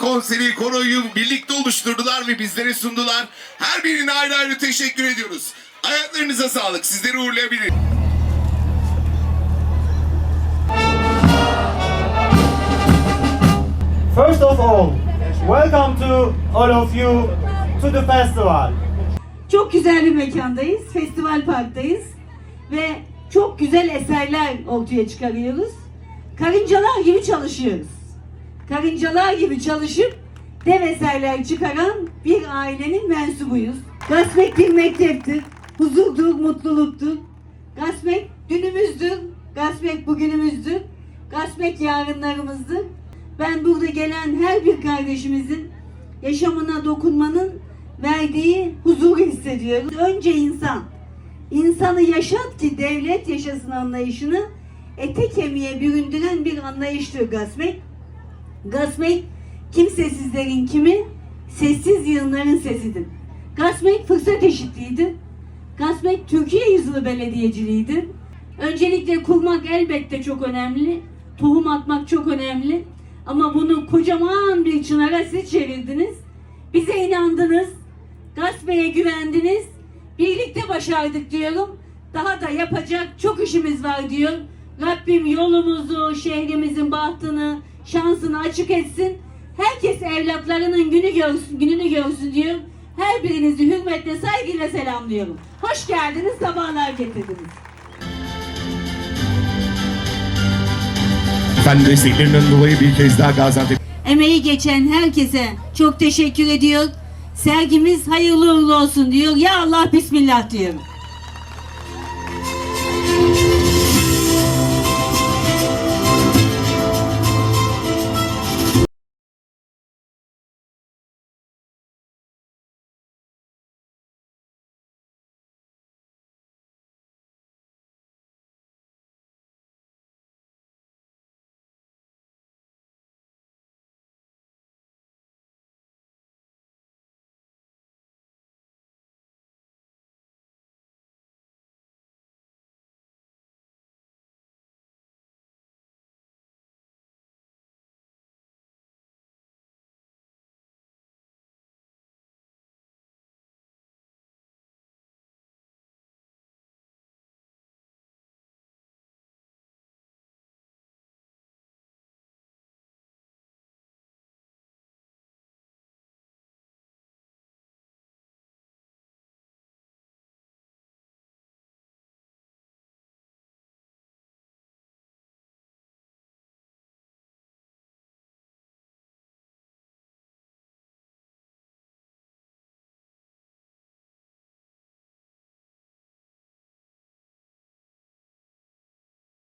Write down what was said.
konseri, koroyu birlikte oluşturdular ve bizlere sundular. Her birine ayrı ayrı teşekkür ediyoruz. Ayaklarınıza sağlık. Sizleri uğurlayabilirim. First of all, welcome to all of you to the festival. Çok güzel bir mekandayız. Festival parktayız. Ve çok güzel eserler ortaya çıkarıyoruz. Karıncalar gibi çalışıyoruz. Karıncalar gibi çalışıp dev eserler çıkaran bir ailenin mensubuyuz. Gasmek bir mekteptir. Huzurdur, mutluluktur. Gasmek dünümüzdür. Gasmek bugünümüzdür. Gasmek yarınlarımızdır. Ben burada gelen her bir kardeşimizin yaşamına dokunmanın verdiği huzuru hissediyoruz. Önce insan. İnsanı yaşat ki devlet yaşasın anlayışını ete kemiğe büründüren bir anlayıştır Gasmek. Gasmek kimsesizlerin kimi, sessiz yığınların sesidir. Gasmek fırsat eşitliğidir. Gasmek Türkiye yüzyılı belediyeciliğidir. Öncelikle kurmak elbette çok önemli. Tohum atmak çok önemli. Ama bunu kocaman bir çınara siz çevirdiniz. Bize inandınız. Gaspeye güvendiniz. Birlikte başardık diyorum. Daha da yapacak çok işimiz var diyor. Rabbim yolumuzu, şehrimizin bahtını, şansını açık etsin. Herkes evlatlarının günü görsün, gününü görsün diyor. Her birinizi hürmetle, saygıyla selamlıyorum. Hoş geldiniz, sabahlar getirdiniz. Efendim desteklerinden dolayı bir kez daha Gaziantep Emeği geçen herkese çok teşekkür ediyor. Sergimiz hayırlı uğurlu olsun diyor. Ya Allah Bismillah diyorum.